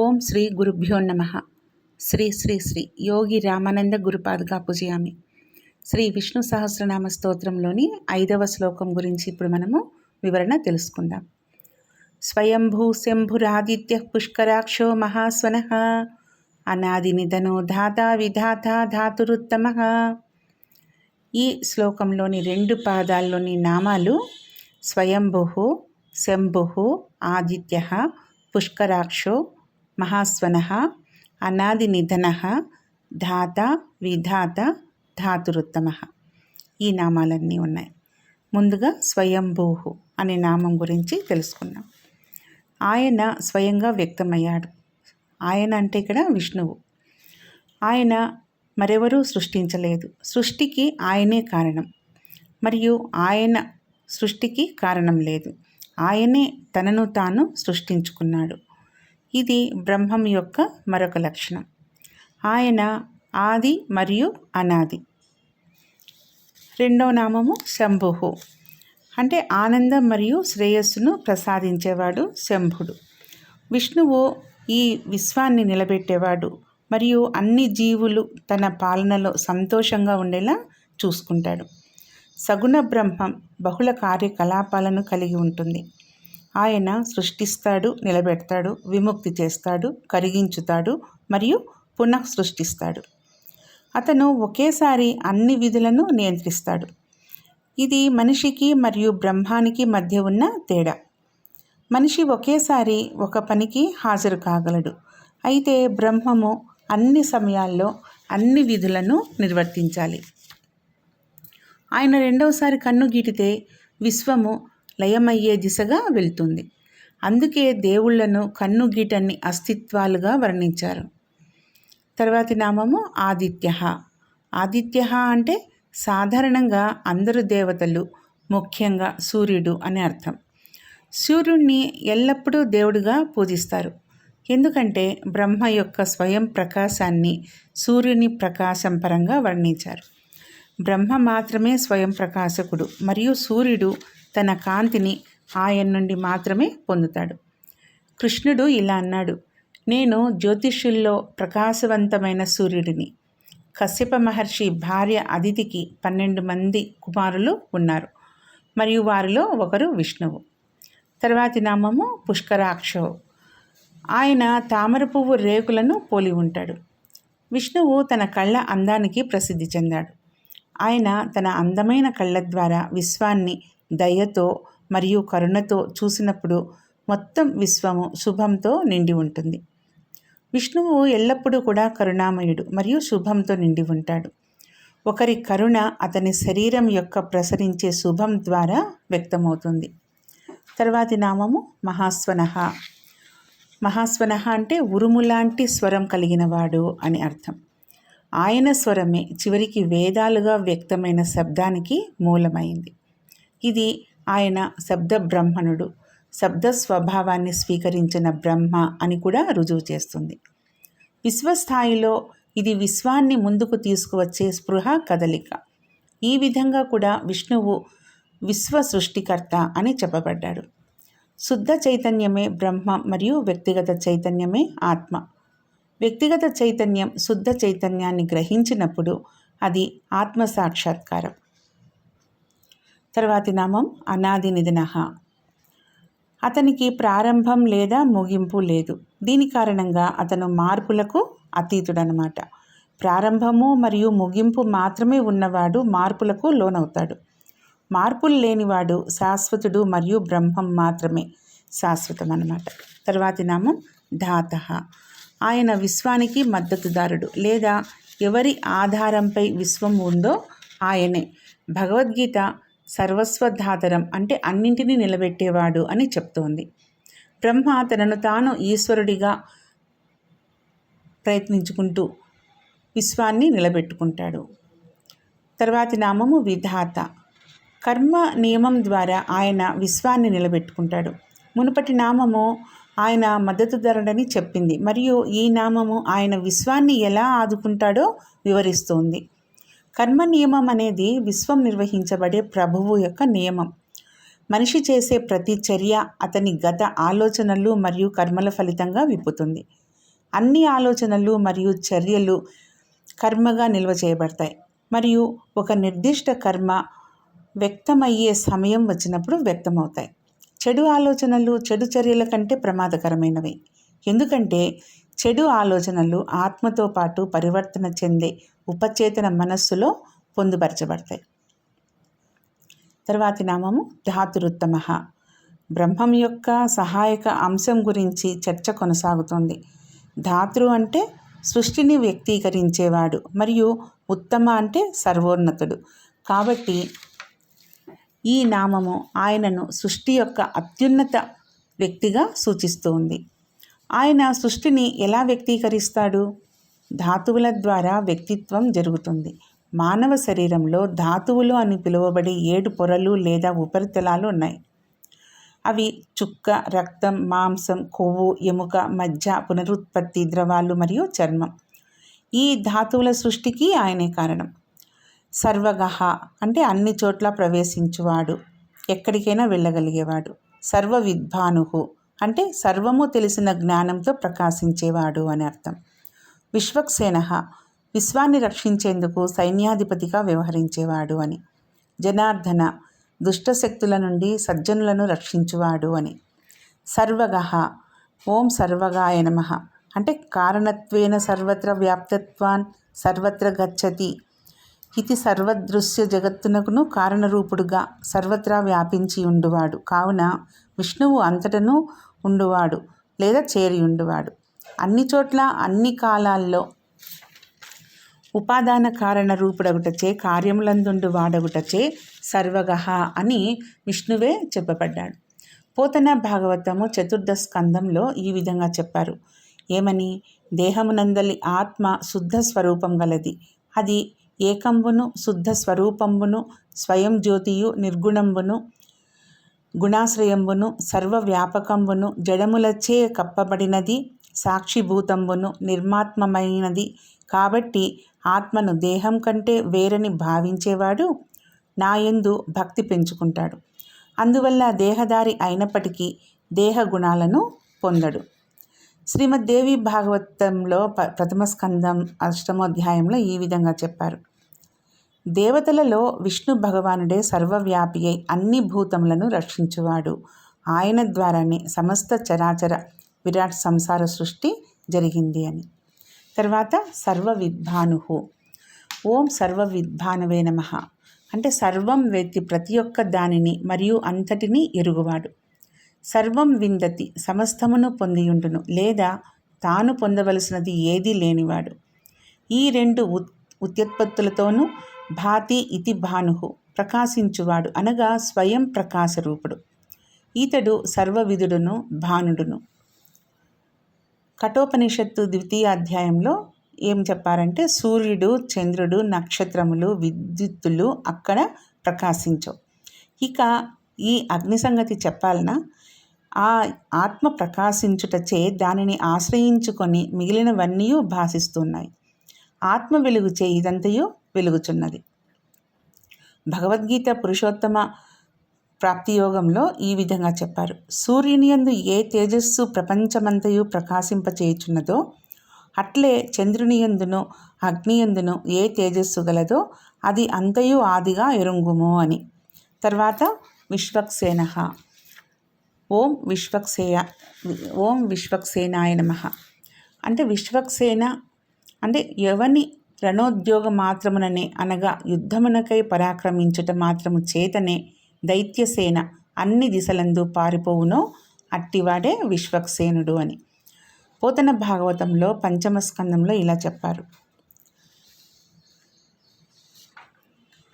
ఓం శ్రీ గురుభ్యో నమ. శ్రీ శ్రీ శ్రీ యోగి రామానంద గురుపాదుగా పూజయామి. శ్రీ విష్ణు సహస్రనామ స్తోత్రంలోని ఐదవ శ్లోకం గురించి ఇప్పుడు మనము వివరణ తెలుసుకుందాం. స్వయంభూ శంభురాదిత్య పుష్కరాక్షో మహాస్వన. అనాది నిధనో ధాత విధాత ధాతురుత్తమ. ఈ శ్లోకంలోని రెండు పాదాల్లోని నామాలు స్వయంభు శంభు ఆదిత్య పుష్కరాక్షో మహాస్వన అనాది నిధన ధాత విధాత ధాతురుత్తమ ఈ నామాలన్నీ ఉన్నాయి. ముందుగా స్వయంభూహు అనే నామం గురించి తెలుసుకున్నాం ఆయన స్వయంగా వ్యక్తమయ్యాడు. ఆయన అంటే ఇక్కడ విష్ణువు. ఆయన మరెవరూ సృష్టించలేదు. సృష్టికి ఆయనే కారణం. మరియు ఆయన సృష్టికి కారణం లేదు. ఆయనే తనను తాను సృష్టించుకున్నాడు. ఇది బ్రహ్మం యొక్క మరొక లక్షణం. ఆయన ఆది మరియు అనాది. రెండవ నామము శంభుహు అంటే ఆనందం మరియు శ్రేయస్సును ప్రసాదించేవాడు శంభుడు. విష్ణువు ఈ విశ్వాన్ని నిలబెట్టేవాడు మరియు అన్ని జీవులు తన పాలనలో సంతోషంగా ఉండేలా చూసుకుంటాడు. సగుణ బ్రహ్మం బహుళ కార్యకలాపాలను కలిగి ఉంటుంది. ఆయన సృష్టిస్తాడు నిలబెడతాడు విముక్తి చేస్తాడు కరిగించుతాడు మరియు పునః సృష్టిస్తాడు అతను ఒకేసారి అన్ని విధులను నియంత్రిస్తాడు. ఇది మనిషికి మరియు బ్రహ్మానికి మధ్య ఉన్న తేడా. మనిషి ఒకేసారి ఒక పనికి హాజరు కాగలడు. అయితే బ్రహ్మము అన్ని సమయాల్లో అన్ని విధులను నిర్వర్తించాలి. ఆయన రెండవసారి కన్ను గీటితే విశ్వము లయమయ్యే దిశగా వెళ్తుంది. అందుకే దేవుళ్ళను కన్నుగీటన్ని అస్తిత్వాలుగా వర్ణించారు. తర్వాతి నామము ఆదిత్య. ఆదిత్య అంటే సాధారణంగా అందరు దేవతలు ముఖ్యంగా సూర్యుడు అని అర్థం. సూర్యుడిని ఎల్లప్పుడూ దేవుడిగా పూజిస్తారు. ఎందుకంటే బ్రహ్మ యొక్క స్వయం ప్రకాశాన్ని సూర్యుని ప్రకాశం పరంగా వర్ణించారు. బ్రహ్మ మాత్రమే స్వయం ప్రకాశకుడు మరియు సూర్యుడు తన కాంతిని ఆయన నుండి మాత్రమే పొందుతాడు. కృష్ణుడు ఇలా అన్నాడు నేను జ్యోతిష్యుల్లో ప్రకాశవంతమైన సూర్యుడిని. కశ్యప మహర్షి భార్య అదితికి పన్నెండు మంది కుమారులు ఉన్నారు. మరియు వారిలో ఒకరు విష్ణువు. తర్వాతి నామము పుష్కరాక్షవు ఆయన తామర పువ్వు రేకులను పోలి ఉంటాడు. విష్ణువు తన కళ్ళ అందానికి ప్రసిద్ధి చెందాడు. ఆయన తన అందమైన కళ్ళ ద్వారా విశ్వాన్ని దయతో మరియు కరుణతో చూసినప్పుడు మొత్తం విశ్వము శుభంతో నిండి ఉంటుంది. విష్ణువు ఎల్లప్పుడూ కూడా కరుణామయుడు మరియు శుభంతో నిండి ఉంటాడు. ఒకరి కరుణ అతని శరీరం యొక్క ప్రసరించే శుభం ద్వారా వ్యక్తమవుతుంది. తర్వాతి నామము మహాస్వనహ. మహాస్వనహ అంటే ఉరుములాంటి స్వరం కలిగినవాడు అని అర్థం. ఆయన స్వరమే చివరికి వేదాలుగా వ్యక్తమైన శబ్దానికి మూలమైంది. ఇది ఆయన శబ్ద బ్రహ్మణుడు. శబ్ద స్వభావాన్ని స్వీకరించిన బ్రహ్మ అని కూడా రుజువు చేస్తుంది. విశ్వస్థాయిలో ఇది విశ్వాన్ని ముందుకు తీసుకువచ్చే స్పృహ కదలిక. ఈ విధంగా కూడా విష్ణువు విశ్వ సృష్టికర్త అని చెప్పబడ్డాడు. శుద్ధ చైతన్యమే బ్రహ్మ మరియు వ్యక్తిగత చైతన్యమే ఆత్మ. వ్యక్తిగత చైతన్యం శుద్ధ చైతన్యాన్ని గ్రహించినప్పుడు అది ఆత్మ సాక్షాత్కారం. తర్వాతి నామం అనాది నిధనహ అతనికి ప్రారంభం లేదా ముగింపు లేదు. దీని కారణంగా అతను మార్పులకు అతీతుడనమాట. ప్రారంభము మరియు ముగింపు మాత్రమే ఉన్నవాడు మార్పులకు లోనవుతాడు. మార్పులు లేనివాడు శాశ్వతుడు మరియు బ్రహ్మం మాత్రమే శాశ్వతం అన్నమాట తర్వాతి నామం ధాత. ఆయన విశ్వానికి మద్దతుదారుడు లేదా ఎవరి ఆధారంపై విశ్వం ఉందో ఆయనే. భగవద్గీత సర్వస్వధాతరం అంటే అన్నింటినీ నిలబెట్టేవాడు అని చెప్తోంది. బ్రహ్మ తనను తాను ఈశ్వరుడిగా ప్రయత్నించుకుంటూ విశ్వాన్ని నిలబెట్టుకుంటాడు. తర్వాతి నామము విధాత. కర్మ నియమం ద్వారా ఆయన విశ్వాన్ని నిలబెట్టుకుంటాడు. మునుపటి నామము ఆయన మద్దతుదారుడని చెప్పింది. మరియు ఈ నామము ఆయన విశ్వాన్ని ఎలా ఆదుకుంటాడో వివరిస్తోంది. కర్మ నియమం అనేది విశ్వం నిర్వహించబడే ప్రభువు యొక్క నియమం. మనిషి చేసే ప్రతి చర్య అతని గత ఆలోచనలు మరియు కర్మల ఫలితంగా విప్పుతుంది. అన్ని ఆలోచనలు మరియు చర్యలు కర్మగా నిల్వ చేయబడతాయి. మరియు ఒక నిర్దిష్ట కర్మ వ్యక్తమయ్యే సమయం వచ్చినప్పుడు వ్యక్తమవుతాయి. చెడు ఆలోచనలు చెడు చర్యల కంటే ప్రమాదకరమైనవి. ఎందుకంటే చెడు ఆలోచనలు ఆత్మతో పాటు పరివర్తన చెందే ఉపచేతన మనస్సులో పొందుపరచబడతాయి. తర్వాతి నామము ధాతురుత్తమ బ్రహ్మం యొక్క సహాయక అంశం గురించి చర్చ కొనసాగుతోంది. ధాతృ అంటే సృష్టిని వ్యక్తీకరించేవాడు మరియు ఉత్తమ అంటే సర్వోన్నతుడు. కాబట్టి ఈ నామము ఆయనను సృష్టి యొక్క అత్యున్నత వ్యక్తిగా సూచిస్తుంది. ఆయన సృష్టిని ఎలా వ్యక్తీకరిస్తాడు? ధాతువుల ద్వారా వ్యక్తిత్వం జరుగుతుంది. మానవ శరీరంలో ధాతువులు అని పిలువబడే ఏడు పొరలు లేదా ఉపరితలాలు ఉన్నాయి. అవి చుక్క రక్తం మాంసం కొవ్వు ఎముక మజ్జ పునరుత్పత్తి ద్రవాలు మరియు చర్మం. ఈ ధాతువుల సృష్టికి ఆయనే కారణం. సర్వగహ అంటే అన్ని చోట్ల ప్రవేశించువాడు. ఎక్కడికైనా వెళ్ళగలిగేవాడు. సర్వ విద్వానుహు అంటే సర్వము తెలిసిన జ్ఞానంతో ప్రకాశించేవాడు అని అర్థం. విశ్వక్సేన విశ్వాన్ని రక్షించేందుకు సైన్యాధిపతిగా వ్యవహరించేవాడు అని. జనార్దన దుష్టశక్తుల నుండి సజ్జనులను రక్షించువాడు అని. సర్వగ ఓం సర్వగాయ నమ అంటే కారణత్వేన సర్వత్ర వ్యాప్తత్వాన్ సర్వత్ర గచ్చతి హితి సర్వదృశ్య జగత్తునకును కారణరూపుడుగా సర్వత్రా వ్యాపించి ఉండువాడు. కావున విష్ణువు అంతటను ఉండువాడు లేదా చేరి ఉండువాడు. అన్ని చోట్ల అన్ని కాలాల్లో ఉపాదాన కారణ రూపుడగుటచే కార్యములందుండు వాడగుటచే సర్వగహ అని విష్ణువే చెప్పబడ్డాడు. పోతన భాగవతము చతుర్థ స్కందంలో ఈ విధంగా చెప్పారు. ఏమని? దేహమునందలి ఆత్మ శుద్ధ స్వరూపం గలది. అది ఏకంబును శుద్ధ స్వరూపంబును స్వయం జ్యోతియు నిర్గుణంబును గుణాశ్రయంబును సర్వవ్యాపకంబును జడములచే కప్పబడినది సాక్షిభూతంబును నిర్మాత్మమైనది. కాబట్టి ఆత్మను దేహం కంటే వేరని భావించేవాడు నాయందు భక్తి పెంచుకుంటాడు. అందువల్ల దేహదారి అయినప్పటికీ దేహ గుణాలను పొందడు. శ్రీమద్దేవి భాగవతంలో ప ప్రథమ స్కందం అష్టమోధ్యాయంలో ఈ విధంగా చెప్పారు. దేవతలలో విష్ణు భగవానుడే సర్వవ్యాపి అయి అన్ని భూతములను రక్షించువాడు. ఆయన ద్వారానే సమస్త చరాచర విరాట్ సంసార సృష్టి జరిగింది అని. తర్వాత సర్వ విద్భానుహు ఓం సర్వ విద్భానవే నమ. అంటే సర్వం వ్యక్తి ప్రతి ఒక్క దానిని మరియు అంతటిని ఎరుగువాడు. సర్వం విందతి సమస్తమును పొందియుండును లేదా తాను పొందవలసినది ఏదీ లేనివాడు. ఈ రెండు ఉత్ ఉత్పత్తులతోనూ భాతి ఇతి భానుహు ప్రకాశించువాడు అనగా స్వయం ప్రకాశరూపుడు. ఈతడు సర్వవిధుడును భానుడును. కఠోపనిషత్తు ద్వితీయ అధ్యాయంలో ఏం చెప్పారంటే సూర్యుడు చంద్రుడు నక్షత్రములు విద్యుత్తులు అక్కడ ప్రకాశించవు. ఇక ఈ అగ్ని సంగతి చెప్పాలన్నా ఆ ఆత్మ ప్రకాశించుటచే దానిని ఆశ్రయించుకొని మిగిలినవన్నీ భాషిస్తున్నాయి ఆత్మ వెలుగుచే ఇదంతయు వెలుగుచున్నది. భగవద్గీత పురుషోత్తమ ప్రాప్తి యోగంలో ఈ విధంగా చెప్పారు. సూర్యుని యందు ఏ తేజస్సు ప్రపంచమంతయు ప్రకాశింపచేయుచున్నదో అట్లే చంద్రుని యందును అగ్ని యందును ఏ తేజస్సు గలదో అది అంతయు ఆదిగా ఎరుంగుము అని. తర్వాత విశ్వక్సేన. ఓం విశ్వక్సేయ ఓం విశ్వక్సేనాయ నమ. అంటే విశ్వక్సేన అంటే ఎవని రణోద్యోగ మాత్రముననే అనగా యుద్ధమునకై పరాక్రమించుట మాత్రము చేతనే దైత్యసేన అన్ని దిశలందు పారిపోవునో అట్టివాడే విశ్వక్సేనుడు అని. పోతన భాగవతంలో పంచమ స్కందంలో ఇలా చెప్పారు.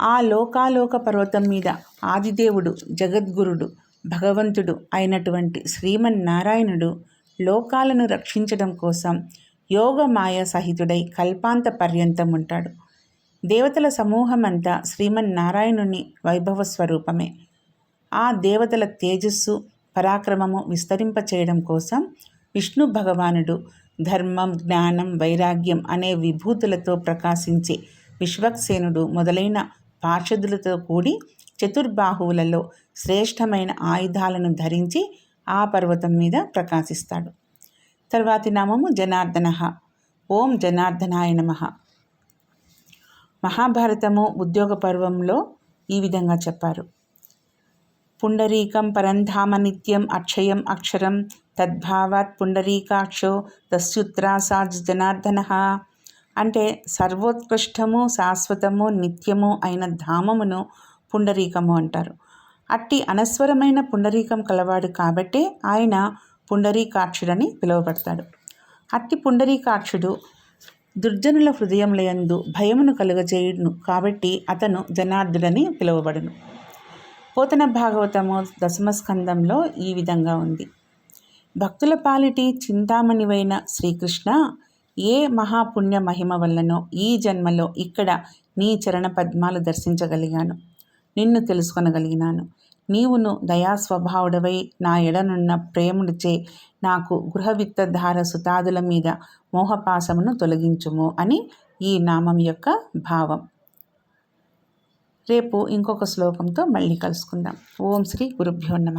ఆ లోకాలోక పర్వతం మీద ఆదిదేవుడు జగద్గురుడు భగవంతుడు అయినటువంటి శ్రీమన్నారాయణుడు లోకాలను రక్షించడం కోసం యోగ మాయా సహితుడై కల్పాంత పర్యంతం ఉంటాడు దేవతల సమూహమంతా శ్రీమన్నారాయణుని వైభవ స్వరూపమే. ఆ దేవతల తేజస్సు పరాక్రమము విస్తరింపచేయడం కోసం విష్ణు భగవానుడు ధర్మం జ్ఞానం వైరాగ్యం అనే విభూతులతో ప్రకాశించే విశ్వక్సేనుడు మొదలైన పార్షదులతో కూడి చతుర్బాహువులలో శ్రేష్టమైన ఆయుధాలను ధరించి ఆ పర్వతం మీద ప్రకాశిస్తాడు. తర్వాతి నామము జనార్దన. ఓం జనార్దనాయ నమ. మహాభారతము ఉద్యోగ పర్వంలో ఈ విధంగా చెప్పారు. పుండరీకం పరంధామ నిత్యం అక్షయం అక్షరం తద్భావాత్ పుండరీకాక్షో తస్యుత్రాసాజ్ జనార్దన. అంటే సర్వోత్కృష్టము శాశ్వతము నిత్యము అయిన ధామమును పుండరీకము అంటారు. అట్టి అనస్వరమైన పుండరీకం కలవాడు కాబట్టే ఆయన పుండరీకాక్షుడని పిలువబడతాడు. అట్టి పుండరీకాక్షుడు దుర్జనుల హృదయములయందు భయమును కలుగజేయుడును కాబట్టి అతను జనార్దుడని పిలువబడును. పోతన భాగవతము దశమస్కందంలో ఈ విధంగా ఉంది. భక్తుల పాలిటి చింతామణివైన శ్రీకృష్ణ ఏ మహాపుణ్య మహిమ వల్లనో ఈ జన్మలో ఇక్కడ నీ చరణ పద్మాలు దర్శించగలిగాను. నిన్ను తెలుసుకొనగలిగినాను. నీవును దయాస్వభావుడవై నా ఎడనున్న ప్రేముడిచే నాకు గృహవిత్తధార సుతాదుల మీద మోహపాసమును తొలగించుము అని ఈ నామం యొక్క భావం. రేపు ఇంకొక శ్లోకంతో మళ్ళీ కలుసుకుందాం. ఓం శ్రీ గురుభ్యో నమ.